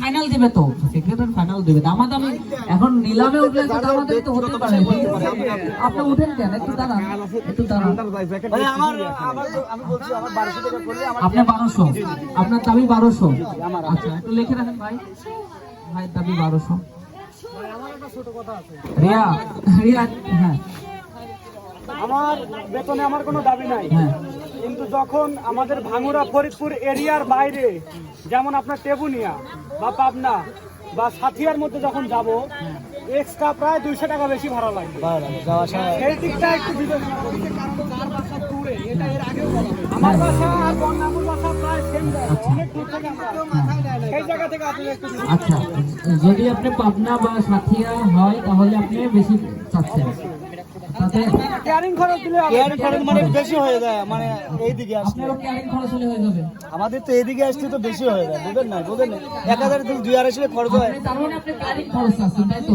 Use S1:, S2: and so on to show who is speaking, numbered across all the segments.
S1: Final দেবে তো secretary final দেবে। দামাদামি এখন নিলামে উঠলে তো দামাদামি তো হতে পারে। আপনি উঠেন কেন? একটু দাঁড়ান একটু দাঁড়ান। আপনি বারোশো, আপনার দাবি বারোশো। আচ্ছা একটু লিখে রাখেন ভাই। ভাইয়ের দাবি বারোশো। রিয়া রিয়া হ্যাঁ।
S2: আমার বেতনে আমার কোনো দাবি নাই।
S1: হ্যাঁ।
S2: কিন্তু যখন আমাদের ভাঙুরা ফরিদপুর এরিয়ার বাইরে যেমন আপনার টেবুনিয়া বা পাবনা বা সাথিয়ার মধ্যে যখন যাব এক্সট্রা প্রায় দুইশো টাকা বেশি ভাড়া লাগবে। সেই দিকটা একটু বিবেচনা করতে কারণ যার বাসা দূরে এটা এর আগেও আমার বাসা আর বন্যামুর বাসা প্রায় সেম অনেক দূর থেকে সেই জায়গা থেকে আপনি একটু
S1: আচ্ছা যদি আপনি পাবনা বা সাথিয়া হয় তাহলে আপনি বেশি চাচ্ছেন।
S2: ক্যারিং খরচ দিলে ক্যারিং খরচ মানে বেশি হয়ে যায় মানে এইদিকে আসলে।
S1: ক্যারিং খরচ হলে হয়ে যাবে।
S2: আমাদের তো এদিকে আসতে তো বেশি হয়ে যায় বুঝেন না? বুঝেন না? এক হাজার থেকে দুই আড়াইশো খরচ হয়।
S1: তার মানে আপনি ক্যারিং খরচ চাচ্ছেন তাই তো?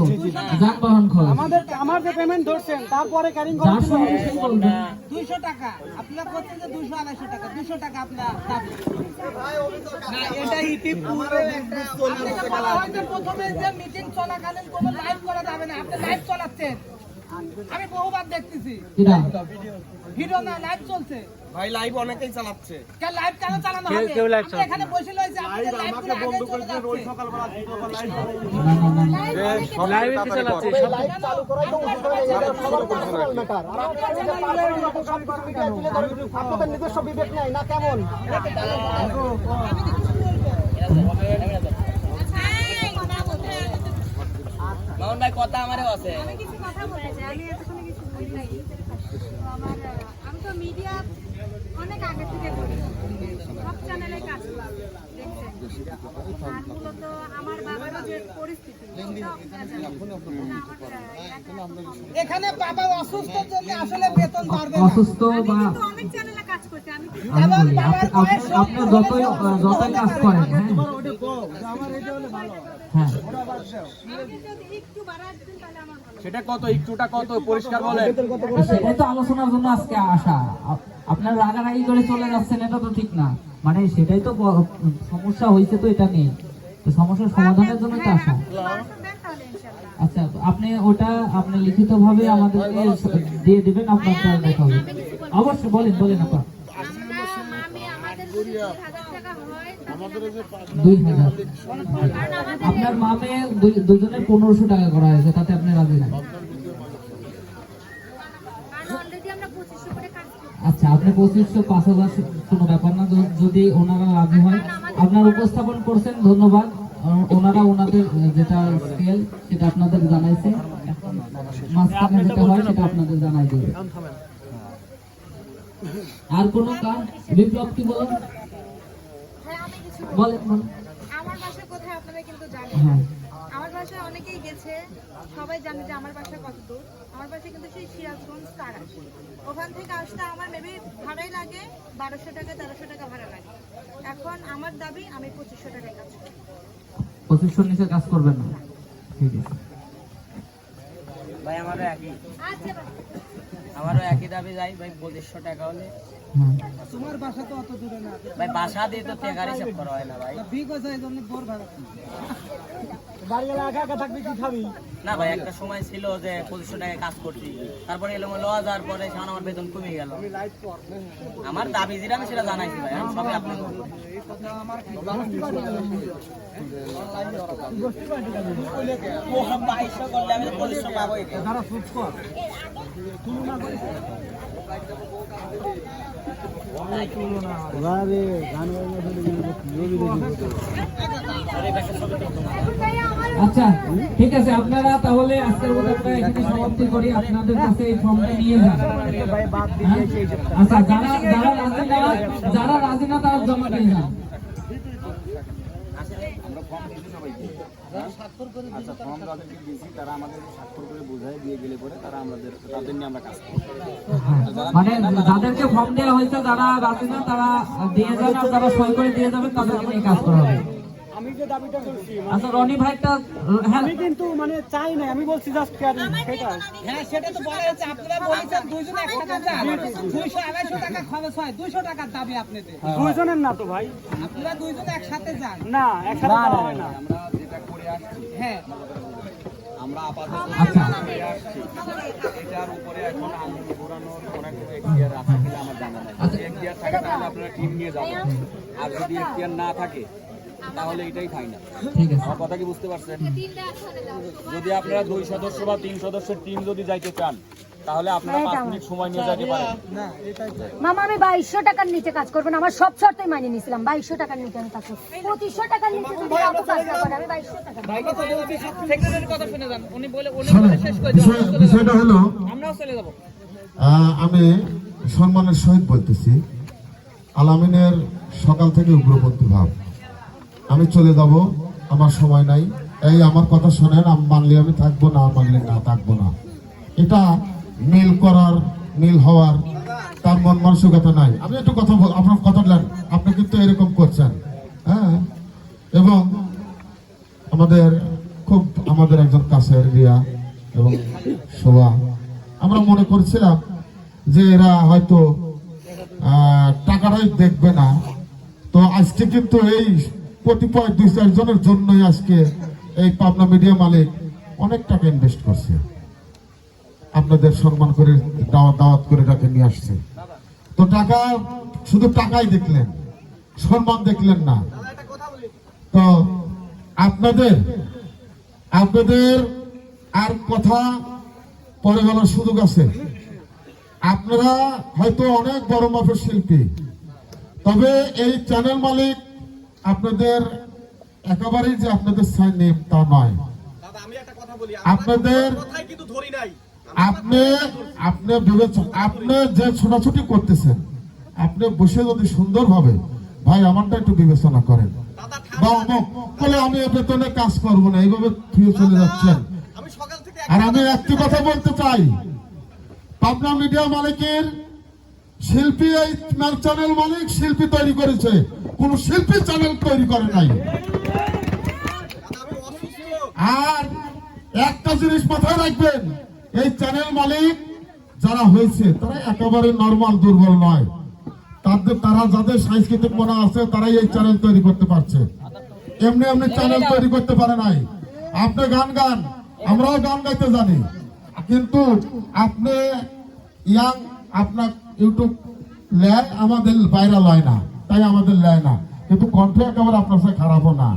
S1: যানবাহন খরচ।
S2: আমাদের আমার যে পেমেন্ট ধরছেন তারপরে ক্যারিং খরচ
S1: যার
S2: দিতে হবে।
S1: সঙ্গে সেই বলবেন।
S3: দুইশো টাকা। আপনার করছেন যে দুইশো আড়াইশো টাকা দুইশো টাকা আপনার না এটা ইতিপূর্বে আপনাকে বলা হয়তো প্রথমে যে মিটিং চলাকালীন কোনো লাইভ করা যাবে না আপনি লাইভ চালাচ্ছেন। আমি বহুবার দেখতেছি ভিডিও না লাইভ চলছে
S4: ভাই লাইভ অনেকেই চালাচ্ছে
S3: কেন লাইভ কেন চালানো হবে
S2: কেউ live
S3: আপনি এখানে বসে রয়েছে আপনি লাইভ করে আগে চলে যাচ্ছে
S1: না না না না।
S2: লাইভে কি চালাচ্ছে আপনাদের নিজস্ব বিবেক নাই না কেমন
S4: মামুন ভাই কথা আমারও আছে
S5: আমি কিছু কথা বলতে চাই আমি এতক্ষণে কিছু বলি নাই আমার আমি তো মিডিয়া অনেক আগে থেকে করি সব চ্যানেলে কাজ করি আর মূলত আমার বাবারও যে পরিস্থিতি সেটাও আপনারা জানেন। না, আমার, আহ, একা-
S3: এখানে বাবা অসুস্থর জন্য আসলে বেতন বাড়বে
S1: অসুস্থ বা
S5: অনেক চ্যানেলে কাজ আমি
S1: আপনি- যতই যতই কাজ করেন হ্যাঁ হ্যাঁ
S5: আপনি যদি একটু বাড়ায় দিতেন তাহলে আমার ভালো
S4: সেটা কত? একটুটা কত? পরিষ্কার বলেন।
S1: সেটাই তো আলোচনার জন্য আজকে আসা। আপনার রাগারাগি করে চলে যাচ্ছেন এটা তো ঠিক না। মানে সেটাই তো সমস্যা হয়েছে তো এটা নিয়ে। তো সমস্যার সমাধানের জন্য তো আসা। আচ্ছা আপনি ওটা আপনি লিখিত ভাবে আমাদেরকে দিয়ে দেবেন আপনার দেখা হবে। অবশ্যই বলেন বলেন আপা
S5: আমরা আমি আমাদের যদি দুই হাজার
S1: আপনার দুজনের পনেরোশো টাকা করা হয়েছে তাতে আপনি রাজি না? আচ্ছা আপনি পঁচিশশো পাঁচ হাজার কোনো ব্যাপার না যদি ওনারা রাজি হয়। আপনার উপস্থাপন করছেন ধন্যবাদ। ওনারা ওনাদের যেটা স্কেল সেটা আপনাদের জানাইছে। মাঝখানে যেটা হয় সেটা আপনাদের জানাই দেবে। আর কোনো কাজ বিপ্লব কি বলেন। বলেন বলেন।
S5: আমার বাসা কোথায় আপনারা কিন্তু জানেন।
S1: হ্যাঁ।
S5: আমার বাসায় অনেকেই গেছে সবাই জানে যে আমার বাসা কত দূর আমার বাসা কিন্তু সেই সিরাজগঞ্জ তারাস ওখান থেকে আসতে আমার মেবি ভাড়াই লাগে বারোশো টাকা তেরোশো টাকা ভাড়া লাগে। এখন আমার দাবি আমি পঁচিশশো টাকায় কাজ করি।
S1: পঁচিশশোর নিচে কাজ করবেন না। ঠিক আছে।
S4: ভাই আমারও একই।
S5: আচ্ছা।
S4: আমারও একই দাবি যাই ভাই পঁচিশশো টাকা হলে।
S3: তোমার বাসা তো অত দূরে না।
S4: ভাই বাসা দিয়ে তো টেকার হিসাব করা হয় না ভাই।
S3: বিগ হয়েছে এই জন্য বোর ভাড়া।
S2: বাড়ি একা একা থাকবি কি খাবি?
S4: না ভাই একটা সময় ছিল যে পঁচিশশো টাকায় কাজ করছি। তারপরে এলো লওয়া যাওয়ার পরে সেখানে আমার বেতন কমে গেল। আমার দাবি যেটা আমি সেটা জানাইছি ভাই আমি সবই আপনার বাইশশো করলে আমি পঁচিশশো পাবোই রে।
S1: আচ্ছা ঠিক আছে, আপনারা তাহলে আজকের মতো আমরা এখানে সমাপ্তি করি, আপনাদের কাছে এই ফর্মটা নিয়ে যান হ্যাঁ? আচ্ছা যারা যারা রাজি না, যারা রাজি না, তারা জমা দিয়ে যান
S6: আচ্ছা ফর্ম যাদেরকে দিয়েছি তারা আমাদের স্বাক্ষর করে বোঝায় দিয়ে গেলে পরে তারা আমাদের তাদের নিয়ে আমরা কাজ করব।
S1: মানে যাদেরকে ফর্ম দেওয়া হয়েছে যারা রাজি না তারা দিয়ে আর যারা সই করে দিয়ে যাবেন তাদেরকে নিয়ে কাজ করা হবে।
S2: আমি যে দাবিটা করছি মানে
S1: আচ্ছা রনি ভাইটা হ্যাঁ।
S2: আমি কিন্তু মানে চাই না আমি বলছি জাস্ট ক্যারি সেটা।
S3: হ্যাঁ সেটা তো বলা হচ্ছে আপনারা বলেছেন দুইজন একসাথে যান দুইশো আড়াইশো টাকা খরচ হয় দুইশো টাকার দাবি আপনাদের।
S2: দুইজনের না তো ভাই।
S3: আপনারা দুইজন একসাথে যান।
S2: না একসাথে যাওয়া হয় না।
S3: হ্যাঁ।
S6: আমরা আপাতত
S1: আচ্ছা।
S6: করে আসছি এটার উপরে এখন আঙুল ঘোরানোর কোনো একটা এখতিয়ার আছে কিনা আমার জানা নাই। যদি এখতিয়ার থাকে তাহলে আপনারা টিম নিয়ে যাবেন। আর যদি এখতিয়ার না থাকে তাহলে এটাই ফাইনাল
S1: ঠিক
S6: আমার কথা কি বুঝতে পারছেন? যদি আপনারা দুই সদস্য বা তিন সদস্যের টিম যদি যাইতে চান তাহলে আপনারা পাঁচ মিনিট সময় নিয়ে যেতে পারেন।
S7: মামা আমি বাইশশো টাকার নিচে কাজ করব না আমার সব শর্তই মানিয়ে নিয়েছিলাম। বাইশশো টাকার নিচে আমি কাজ করব। পঁচিশশো টাকার নিচে যদি কাজ আমি বাইশশো টাকা
S3: সেক্রেটারির কথা শুনে যান। উনি বলে উনি বলে শেষ করে
S8: বিষয়টা হলো
S3: আমরাও চলে যাব।
S8: আমি সম্মানের সহিত বলতেছি আলামিনের সকাল থেকে উগ্রপন্থী ভাব। আমি চলে যাব আমার সময় নাই। এই আমার কথা শোনেন আমি মানলে আমি থাকব না মানলে না থাকব না। এটা মিল করার মিল হওয়ার, তার মন মানসিকতা নাই। আমি একটু কথা বল আপনার কথা বলেন আপনি কিন্তু এরকম করছেন হ্যাঁ? এবং আমাদের খুব, আমাদের একজন কাছের রিয়া এবং শোভা। আমরা মনে করছিলাম যে এরা হয়তো টাকাটাই দেখবে না। তো আজকে কিন্তু এই কতিপয় দুই চারজনের জন্যই আজকে এই পাবনা মিডিয়া মালিক অনেক টাকা ইনভেস্ট করছে। আপনাদের সম্মান করে দাওয়াত দাওয়াত করে তাকে নিয়ে আসছে। তো টাকা শুধু টাকাই দেখলেন সম্মান দেখলেন না। তো আপনাদের আপনাদের আর কথা পরে বলার সুযোগ আছে। আপনারা হয়তো অনেক বড় মাপের শিল্পী তবে এই চ্যানেল মালিক আপনাদের একেবারেই যে আপনাদের সাইন নেম তা নয়। আপনাদের আপনি আপনি ভেবেছেন আপনি যে ছোটাছুটি করতেছেন আপনি বসে যদি সুন্দরভাবে ভাই আমারটা একটু বিবেচনা করেন। বা অমুক বলে আমি এ বেতনে কাজ করব না এইভাবে থুয়ে চলে যাচ্ছেন। আর আমি একটি কথা বলতে চাই। পাবনা মিডিয়া মালিকের শিল্পী এই চ্যানেল মালিক শিল্পী তৈরি করেছে। কোন শিল্পী চ্যানেল তৈরি করে নাই। আর একটা জিনিস মাথায় রাখবেন এই চ্যানেল মালিক যারা হয়েছে, তারা একেবারে নর্মাল দুর্বল নয়। তাদের তারা যাদের সাংস্কৃতিক মনে আছে, তারাই এই চ্যানেল তৈরি করতে পারছে। এমনি এমনি চ্যানেল তৈরি করতে পারে নাই। আপনি গান গান, আমরাও গান গাইতে জানি। কিন্তু আপনি ইয়াং, আপনার ইউটিউব ল্যায় আমাদের ভাইরাল হয় না, তাই আমাদের ল্যায় না। কিন্তু কণ্ঠ একেবারে আপনার সাথে খারাপও না।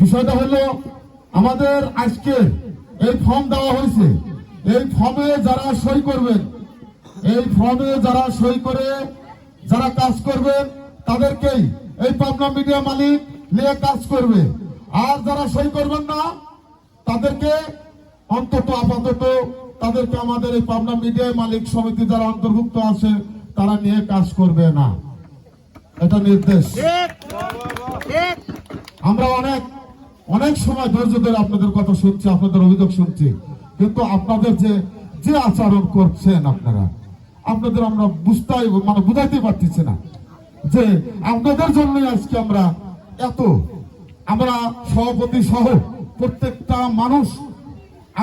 S8: বিষয়টা হলো আমাদের আজকে এই ফর্ম দেওয়া হয়েছে। এই ফর্মে যারা সই করবেন এই ফর্মে যারা সই করে যারা কাজ করবেন তাদেরকেই এই পাবনা মিডিয়া মালিক নিয়ে কাজ করবে। আর যারা সই করবেন না তাদেরকে অন্তত আপাতত তাদেরকে আমাদের এই পাবনা মিডিয়া মালিক সমিতি যারা অন্তর্ভুক্ত আছে তারা নিয়ে কাজ করবে না। এটা নির্দেশ। আমরা অনেক অনেক সময় ধৈর্য ধরে আপনাদের কথা শুনছি, আপনাদের অভিযোগ শুনছি। কিন্তু আপনাদের যে যে আচরণ করছেন আপনারা, আপনাদের আমরা বুঝতেই মানে বুঝাইতে পারতেছি না যে আপনাদের জন্যই আজকে আমরা এত। আমরা সভাপতি সহ প্রত্যেকটা মানুষ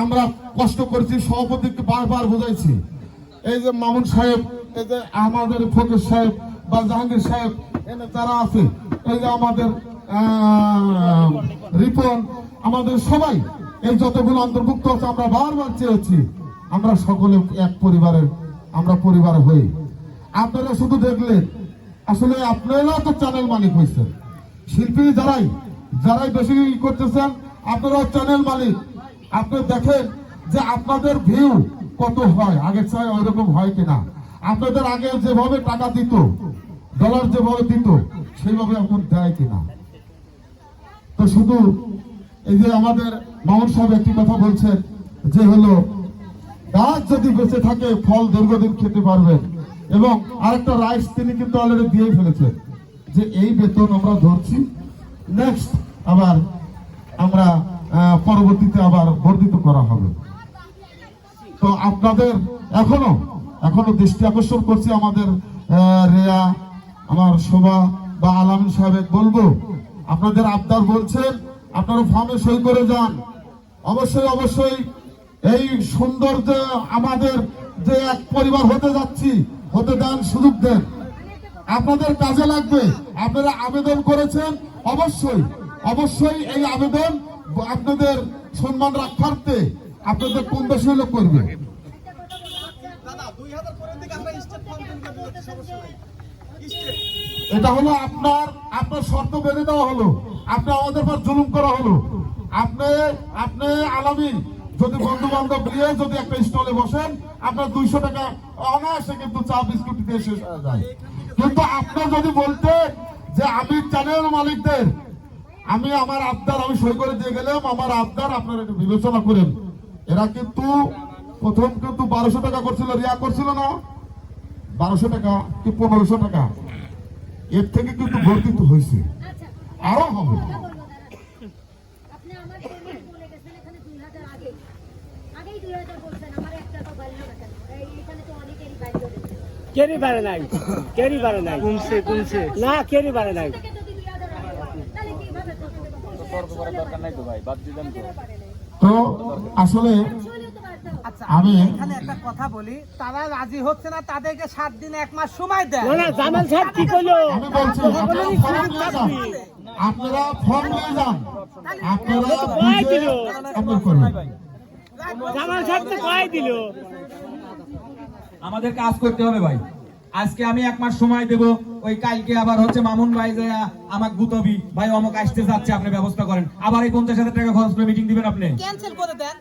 S8: আমরা কষ্ট করেছি, সভাপতিকে বারবার বুঝাইছি। এই যে মামুন সাহেব, এই যে আমাদের ফকির সাহেব বা জাহাঙ্গীর সাহেব, এনে যারা আছে, এই যে আমাদের রিপন, আমাদের সবাই এই যতগুলো অন্তর্ভুক্ত আছে, আমরা বারবার চেয়েছি, আমরা সকলে এক পরিবারের, আমরা পরিবারে হই। আপনারা শুধু দেখলেন, আসলে আপনারা তো চ্যানেল মালিক হয়েছেন শিল্পী যারাই যারাই বেশি করতেছেন আপনারা চ্যানেল মালিক। আপনি দেখেন যে আপনাদের ভিউ কত হয়, আগের চাই ওইরকম হয় কিনা। আপনাদের আগে যেভাবে টাকা দিত ডলার যেভাবে দিত, সেইভাবে এখন দেয় কিনা। তো শুধু এই যে আমাদের মামুন সাহেব একটি কথা বলছেন, যে হলো, গাছ যদি বেঁচে থাকে, ফল দীর্ঘদিন খেতে পারবেন এবং আরেকটা রাইস তিনি কিন্তু অলরেডি দিয়ে ফেলেছেন, যে এই বেতন আমরা ধরছি নেক্সট আবার আমরা পরবর্তীতে আবার বর্ধিত করা হবে। তো আপনাদের এখনও এখনও দৃষ্টি আকর্ষণ করছি আমাদের রেয়া, আমার শোভা বা আলামিন সাহেব বলব আপনাদের আবদার বলছেন, আপনারা ফর্মে সই করে যান। অবশ্যই অবশ্যই এই সুন্দর যে আমাদের যে এক পরিবার হতে যাচ্ছি, হতে দেন সুযোগ দেন। আপনাদের কাজে লাগবে, আপনারা আবেদন করেছেন, অবশ্যই অবশ্যই এই আবেদন আপনাদের সম্মান রক্ষার্থে আপনাদের কম বেশি হলে করবে? এটা হলো আপনার আপনার শর্ত বেঁধে দেওয়া হলো। আপনি আমাদের পর জুলুম করা হলো। আপনি আপনি আলামী, যদি বন্ধু বান্ধব নিয়ে যদি একটা স্টলে বসেন, আপনার দুইশো টাকা অনায়াসে কিন্তু চা, বিস্কুট দিয়ে শেষ হয়ে যায়। কিন্তু আপনি যদি বলতে যে আমি চ্যানেল মালিকদের, আমি আমার আবদার আমি সই করে দিয়ে গেলাম, আমার আবদার আপনারা একটু বিবেচনা করেন। এরা কিন্তু প্রথম কিন্তু বারোশো টাকা করছিল, রিয়া করছিল না। বারোশো টাকা কি পনেরোশো টাকা। এর থেকে কিন্তু বর্ধিত হয়েছে।
S7: আচ্ছা
S8: আরও হবে।
S2: কেরি বাড়ে নাই কেরি বাড়ে নাই। কমছে কমছে না কেরি বাড়ে নাই।
S6: তো
S8: আসলে
S3: আচ্ছা
S8: আমি
S3: এখানে একটা কথা বলি। তারা রাজি হচ্ছে না তাদেরকে সাত দিন এক মাস সময় দেয়।
S2: না না জামাল সাহেব কি করল?
S8: আমি বলছি আপনারা ফর্ম নিয়ে যান। আপনারা ফর্ম নিয়ে যান। আপনারা করবেন
S2: জামাল সাহেব তো কয় দিল?
S6: আমাদের কাজ করতে হবে ভাই। আজকে আমি এক মাস সময় দেব। ওই কালকে আবার হচ্ছে মামুন ভাই যে আমাকে গুতবি। ভাই অমুক আসতে যাচ্ছে আপনি ব্যবস্থা করেন। আবার এই পঞ্চাশ হাজার টাকা খরচ করে মিটিং দিবেন আপনি।
S3: ক্যান্সেল করে দেন।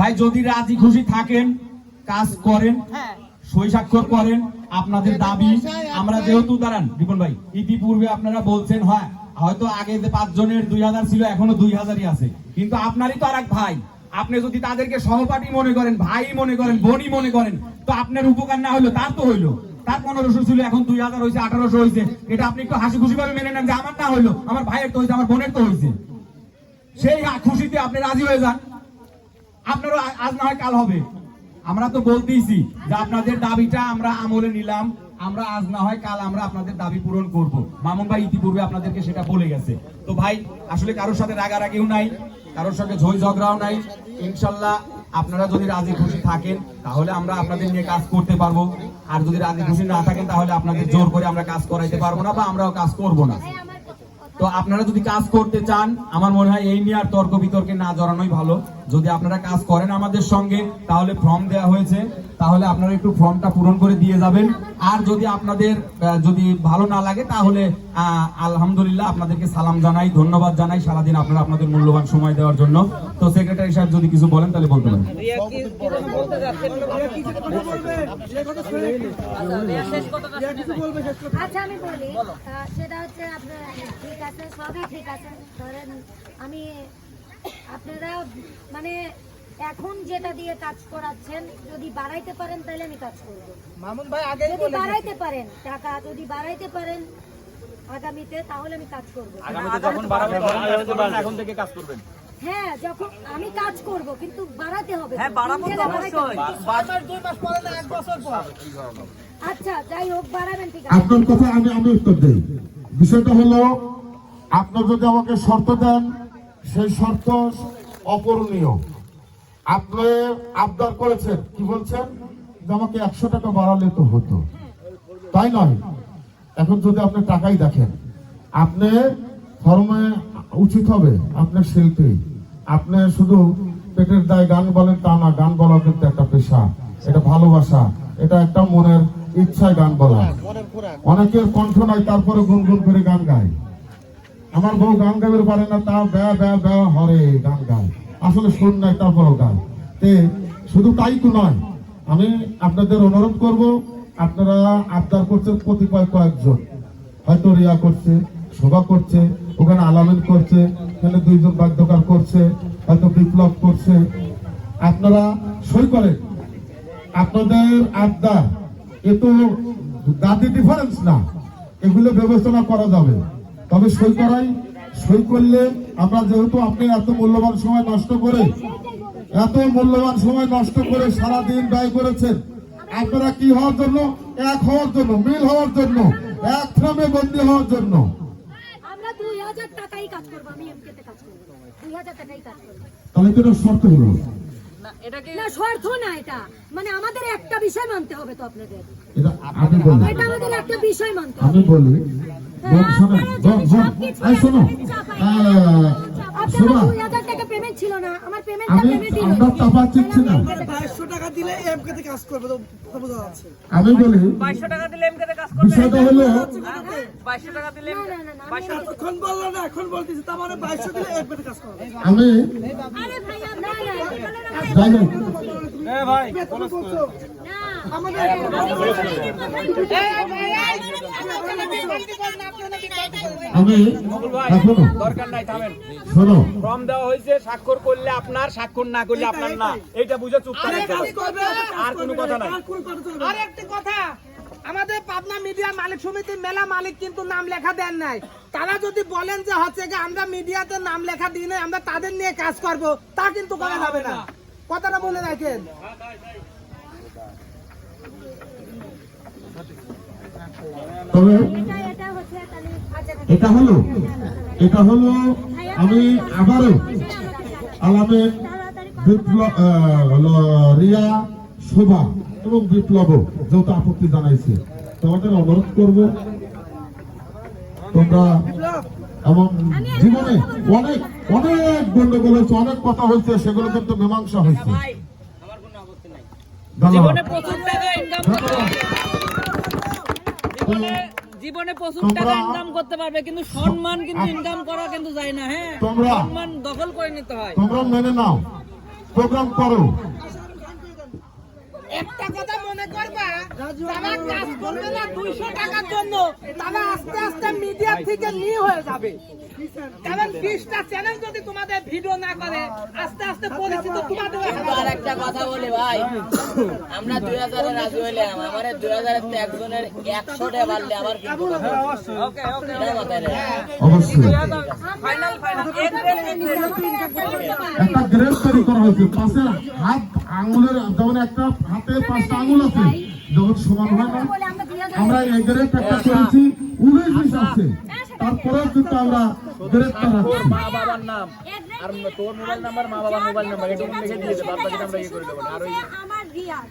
S6: ভাই যদি রাজি খুশি থাকেন কাজ করেন
S3: হ্যাঁ।
S6: সই স্বাক্ষর করেন আপনাদের দাবি আমরা যেহেতু দাঁড়ান রিপন ভাই ইতিপূর্বে আপনারা বলছেন হয় হয়তো আগে যে পাঁচ জনের দুই হাজার ছিল এখনও দুই হাজারই আছে। কিন্তু আপনারই তো আর এক ভাই আপনি যদি তাদেরকে সহপাঠী মনে করেন ভাই মনে করেন বোনই মনে করেন তো আপনার উপকার না হইল তার তো হইল। তার পনেরোশো ছিল এখন দুই হাজার হয়েছে আঠারোশো হয়েছে এটা আপনি একটু হাসি খুশি ভাবে মেনে নেন যে আমার না হইল আমার ভাইয়ের তো হয়েছে আমার বোনের তো হয়েছে সেই খুশিতে আপনি রাজি হয়ে যান। আপনারও আজ না হয় কাল হবে। আমরা তো বলতেইছি যে আপনাদের দাবিটা আমরা আমলে নিলাম। আমরা আজ না হয় কাল আমরা আপনাদের দাবি পূরণ করব। মামুন ভাই ইতিপূর্বে আপনাদেরকে সেটা বলে গেছে। তো ভাই, আসলে কারোর সাথে রাগারাগিও নাই, কারোর সঙ্গে ঝই ঝগড়াও নাই। ইনশাল্লাহ আপনারা যদি রাজি খুশি থাকেন, তাহলে আমরা আপনাদের নিয়ে কাজ করতে পারব। আর যদি রাজি খুশি না থাকেন, তাহলে আপনাদের জোর করে আমরা কাজ করাইতে পারব না বা আমরাও কাজ করব না। তো আপনারা যদি কাজ করতে চান, আমার মনে হয় এই নিয়ে আর তর্ক বিতর্কে না জড়ানোই ভালো। যদি আপনারা কাজ করেন আমাদের সঙ্গে, তাহলে ফর্ম দেওয়া হয়েছে। তাহলে আপনারা একটু ফর্মটা পূরণ করে দিয়ে যাবেন। আর যদি আপনাদের যদি ভালো না লাগে তাহলে আলহামদুলিল্লাহ আপনাদেরকে সালাম জানাই ধন্যবাদ জানাই সারাদিন আপনারা আপনাদের মূল্যবান সময় দেওয়ার জন্য। তো সেক্রেটারি সাহেব যদি কিছু বলেন তাহলে বলতে পারেন।
S7: আচ্ছা আমি বলি সেটা হচ্ছে আপনার ঠিক আছে সবই ঠিক আছে। ধরেন আমি আপনারা মানে এখন যেটা দিয়ে কাজ করাচ্ছেন যদি বাড়াইতে পারেন তাহলে আমি কাজ করব।
S3: মামুন ভাই আগেই
S7: যদি বাড়াইতে পারেন টাকা যদি বাড়াইতে পারেন আগামীতে তাহলে আমি কাজ করব।
S6: এখন থেকে কাজ করবেন।
S7: হ্যাঁ যখন আমি কাজ করব কিন্তু বাড়াতে হবে
S4: হ্যাঁ, বাড়াবো তো
S7: বাড়াইতে
S3: মাস দুই মাস পরে না এক বছর পর।
S7: আচ্ছা যাই হোক বাড়াবেন ঠিক আছে।
S8: আপনার কথা আমি আমি উত্তর দেই। বিষয়টা হলো আপনার যদি আমাকে শর্ত দেন সেই শর্ত অপূরণীয়। আপনি আবদার করেছেন, কি বলছেন? যে আমাকে একশো টাকা বাড়ালে তো হতো। তাই নয়। এখন যদি আপনি টাকাই দেখেন, আপনি ফর্মে উচিত হবে আপনার শিল্পী। আপনি শুধু পেটের দায় গান বলেন তা না, গান বলা কিন্তু একটা পেশা, এটা ভালোবাসা, এটা একটা মনের ইচ্ছায় গান বলা। অনেকের কণ্ঠ নাই, তারপরে গুনগুন করে গান গায়। আমার বউ গান গাইতে পারে না তাও ব্যা ব্যা ব্যা, হরে গান গায়। আসলে সুর নাই, তারপরেও গান। তে, শুধু তাই তো নয়, আমি আপনাদের অনুরোধ করব, আপনারা আবদার করছেন কতিপয় কয়েকজন। হয়তো রিয়া করছে, শোভা করছে, ওখানে আলামিন করছে এখানে দুইজন বাধ্যকার করছে, হয়তো বিপ্লব করছে। আপনারা সই করেন। আপনাদের আবদার, এ তো দাদি ডিফারেন্স না। এগুলো বিবেচনা করা যাবে। তবে সই করাই, সই করলে আমরা যেহেতু আপনি এত মূল্যবান সময় নষ্ট করে এত মূল্যবান সময় নষ্ট করে সারা দিন ব্যয় করেছেন আপনারা কি হওয়ার জন্য? এক হওয়ার জন্য মিল হওয়ার জন্য এক ফ্রামে বন্দী হওয়ার জন্য। তাহলে তো শর্ত হলো।
S7: না স্বার্থ না এটা। মানে আমাদের একটা বিষয় মানতে হবে তো আপনাদের।
S8: এটা
S7: আমাদের একটা বিষয় মানতে হবে।
S8: আমি বলি শোনো।
S7: পেমেন্ট ছিল না আমার পেমেন্টটা
S8: আমি
S7: পেমেন্টই
S8: আমরা টাকা চিচ্ছি না।
S3: বাইশশো টাকা দিলে এমকেতে কাজ করবে তো কথা বোঝা যাচ্ছে
S8: আমি বলি বিষয়টা হলো
S7: না না না না আমি
S3: এখন বলল না এখন বলতেছি তার মানে বাইশশো দিলে এমকেতে কাজ করবে।
S8: আমি
S7: আরে ভাই না। না না
S8: হোক আমি এখনও
S2: দরকার নাই থামেন
S8: শোনো
S2: ফর্ম দেওয়া হয়েছে স্বাক্ষর করলে আপনার স্বাক্ষর না করলে আপনার না এইটা বুঝে চুপ আর কোনো কথা নাই
S3: আর একটা কথা আমাদের পাবনা মিডিয়া মালিক সমিতির মেলা মালিক কিন্তু নাম লেখা দেন নাই তারা যদি বলেন যে হচ্ছে যে আমরা মিডিয়াতে নাম লেখা দিই নাই, আমরা তাদের নিয়ে কাজ করব তা কিন্তু করা যাবে না কথাটা বলে রাখেন
S8: তবে
S7: এটা এটা হচ্ছে তাহলে
S8: এটা হলো এটা হলো আমি আবারও আলামের বিপ্লব আহ, রিয়া শোভা এবং বিপ্লব যেহেতু আপত্তি জানাইছে। তোমাদের অনুরোধ করব তোমরা এবং জীবনে অনেক অনেক গন্ডগোল হয়েছে অনেক কথা হয়েছে সেগুলো কিন্তু মীমাংসা হয়েছে।
S4: আমার কোনো আপত্তি নাই।
S8: ধন্যবাদ।
S9: জীবনে প্রচুর টাকা ইনকাম করতে পারবে কিন্তু সম্মান কিন্তু ইনকাম করা কিন্তু যায় না হ্যাঁ? সম্মান দখল করে নিতে হয়।
S8: তোমরা মেনে নাও। প্রোগ্রাম করো।
S3: একটা কথা মনে করবা? তারা কাজ করবে না দুইশো টাকার জন্য। তারা আস্তে আস্তে মিডিয়া থেকে নিয়ে হয়ে যাবে। কারণ বিশটা চ্যানেল যদি তোমাদের ভিডিও না করে আস্তে আস্তে পরিচিত তোমাদের
S4: আর একটা কথা বলি ভাই আমরা দুই হাজারে রাজি হইলাম আমার দুই হাজারের তো একজনের একশো টাকা বাড়লে আবার
S8: একটা গ্রেড তৈরি করা হয়েছে। পাশে হাত আঙুলের যেমন একটা হাতে পাঁচটা আঙুল আছে যখন সমান হয় না
S7: আমরা
S8: এই গ্রেড একটা করেছি উনিশ বিশ আছে তারপরেও কিন্তু আমরা গ্রেডটা রাখছি
S2: মা বাবার নাম আর তোর মোবাইল নাম্বার মা বাবার মোবাইল নাম্বার এটা লিখে দিয়ে দে বাদ বাকিটা আমরা ইয়ে করে দেবো না আর ওই
S10: আমার রিয়ার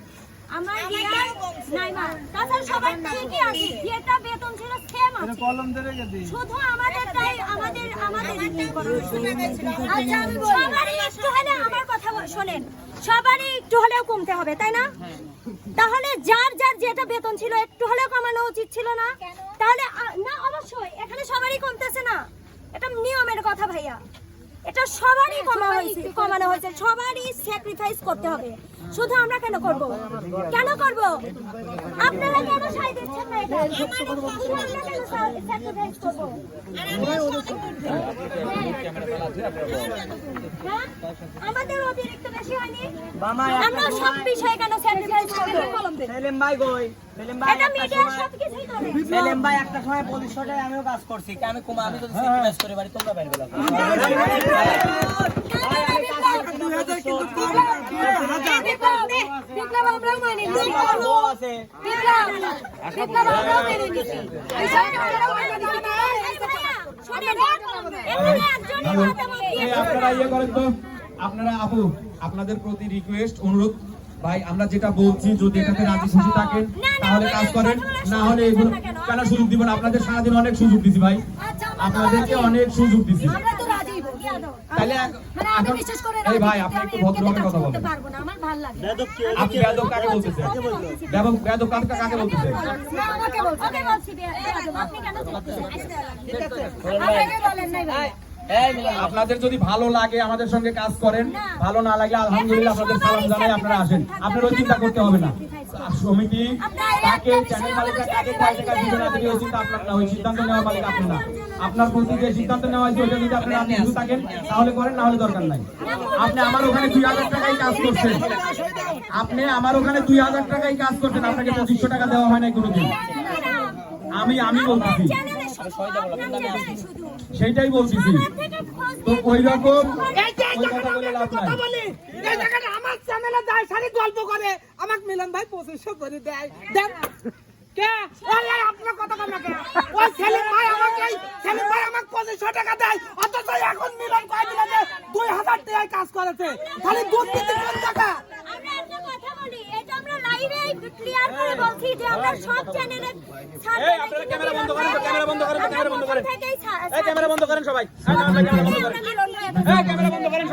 S10: আমার রিয়ার নাইমা তাছাড়া সবার ঠিকই আছে যেটা বেতন ছিল সেম আছে শুধু আমাদেরটাই আমাদের আমাদের আচ্ছা আমি বলি। সবারই একটু হলে আমার কথা বল- শোনেন সবারই একটু হলেও কমতে হবে তাই না? তাহলে যার যার যেটা বেতন ছিল একটু হলেও কমানো উচিত ছিল না? তাহলে না অবশ্যই এখানে সবারই কমতেছে না। এটা নিয়মের কথা ভাইয়া। এটা সবারই কমা হয়েছে কমানো হয়েছে সবারই স্যাক্রিফাইস করতে হবে। শুধু আমরা কেন করব? কেন করব? আপনারা কেন সাই দিচ্ছেন না এটা? আমরা কেন স্যাক্রিফাইস করব? হ্যাঁ? আমাদের অতিরিক্ত বেশি হয়নি? আমরা সব বিষয়ে কেন স্যাক্রিফাইস করব?
S4: সেলিম ভাই সেলিম ভাই
S10: এটা
S4: একটা
S10: মিডিয়া
S4: সময়-
S10: সব কিছুই করে।
S4: সেলিম ভাই একটা সময় পঁচিশশো টাকায় আমিও কাজ করছি। আমি কুমা আমি যদি স্যাক্রিফাইস করে পারি তোমরা বাইরে গেলাম
S6: আপনারা ইয়ে করেন তো আপনারা আপু আপনাদের প্রতি রিকোয়েস্ট অনুরোধ ভাই আমরা যেটা বলছি যদি এটাতে রাজি খুশি থাকেন তাহলে কাজ করেন না হলে এগুলো কেন সুযোগ দিব না আপনাদের সারাদিন অনেক সুযোগ দিছি ভাই।
S7: আচ্ছা,
S6: আপনাদেরকে অনেক সুযোগ দিছি
S7: আমরা তো রাজি ইয়াদব।
S6: তাহলে
S7: মানে আমি বিশেষ করে
S6: এই ভাই আপনি একটু ভদ্রভাবে কথা
S7: করতে পারব না, আমার ভালো লাগে
S6: আপনি বেয়াদব কাকে বলতেছেন বেয়াদব বেয়াদব কাকে কাকে বলতেছেন
S7: না, আমাকে বলছি।
S10: ওকে বলছি আপনি কেন করতেছেন?
S7: আমাকে বলেন নাই ভাই।
S6: আপনাদের যদি ভালো লাগে আমাদের সঙ্গে কাজ করেন ভালো না লাগলে আলহামদুলিল্লাহ আপনাদের সালাম জানাই আপনারা আসেন আপনার ওই চিন্তা করতে হবে না সমিতি তাকে চ্যানেল মালিকরা কাকে কয় টাকা দিবে না ওই চিন্তা আপনার না ওই সিদ্ধান্ত নেওয়া মালিক আপনি না আপনার প্রতি যে সিদ্ধান্ত নেওয়া হয়েছে যদি আপনি আপনি শুধু থাকেন তাহলে করেন না হলে দরকার নাই আপনি আমার ওখানে দুই হাজার টাকাই কাজ করছেন আপনি আমার ওখানে দুই হাজার টাকাই কাজ করছেন আপনাকে পঁচিশশো টাকা দেওয়া হয় নাই কোনোদিন আমি আমি বলতেছি বলতেছি
S10: থেকে খোঁজ
S6: তো ওই রকম
S3: আমার চ্যানেলে যায় সারি গল্প করে আমাকে মিলন ভাই পঁচিশশো করে দেয়। দেন। কে? আপনার কথা কম কে? ওই সেলিম ভাই আমাকে সেলিম ভাই আমাকে পঁচিশশো টাকা দেয় অথচ এখন মিলন কয় দিলে দুই হাজার টাকায় কাজ করেছে। খালি দুর্নীতি কোন টাকা
S10: আমরা একটা কথা বলি এটা আমরা লাইভে ক্লিয়ার করে বলছি যে আমরা সব চ্যানেলে
S6: এই আপনারা ক্যামেরা বন্ধ করেন তো, ক্যামেরা বন্ধ করেন তো, ক্যামেরা বন্ধ করেন। এই ক্যামেরা বন্ধ করেন সবাই। এই ক্যামেরা বন্ধ করেন।